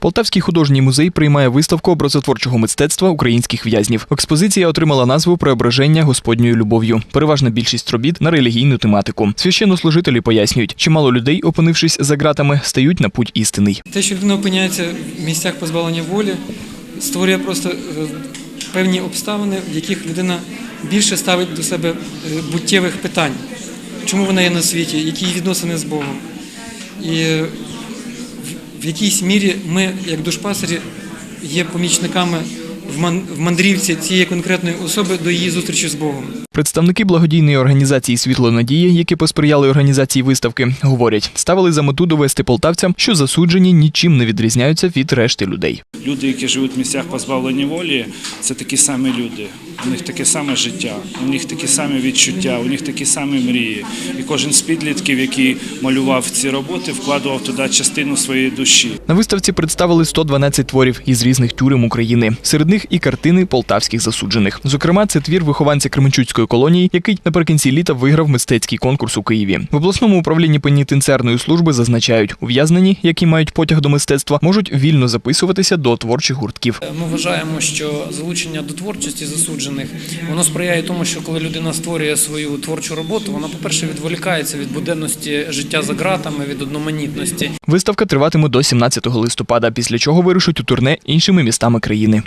Полтавський художній музей приймає виставку образотворчого мистецтва українських в'язнів. Експозиція отримала назву Преображення Господньою любов'ю. Переважна більшість робіт на релігійну тематику. Священнослужителі пояснюють, чимало людей, опинившись за ґратами, стають на путь істинний. Те, що людина опиняється в місцях позбавлення волі, створює просто е, певні обставини, в яких людина більше ставить до себе е, буттєвих питань. Чому вона є на світі, які її відносини з Богом. І в- якійсь мірі ми, як душпасері, є помічниками в ман- в мандрівці цієї конкретної особи до її зустрічі з Богом. Представники благодійної організації Світло надії, які посприяли організації виставки, говорять, ставили за мету довести полтавцям, що засуджені нічим не відрізняються від решти людей. Люди, які живуть в місцях позбавлення волі, це такі самі люди. У них таке саме життя, у них такі самі відчуття, у них такі самі мрії. І кожен з підлітків, який малював ці роботи, вкладував туди частину своєї душі. На виставці представили 112 творів із різних тюрем України. Серед них і картини полтавських засуджених. Зокрема, це твір вихованця Кременчуцької колонії, який наприкінці літа виграв мистецький конкурс у Києві. В обласному управлінні пенітенціарної служби зазначають, ув'язнені, які мають потяг до мистецтва, можуть вільно записуватися до творчих гуртків. Ми вважаємо, що залучення до творчості засуджених воно сприяє тому, що коли людина створює свою творчу роботу, вона, по-перше, відволікається від буденності життя за ґратами, від одноманітності. Виставка триватиме до 17 листопада, після чого вирушить у турне іншими містами країни.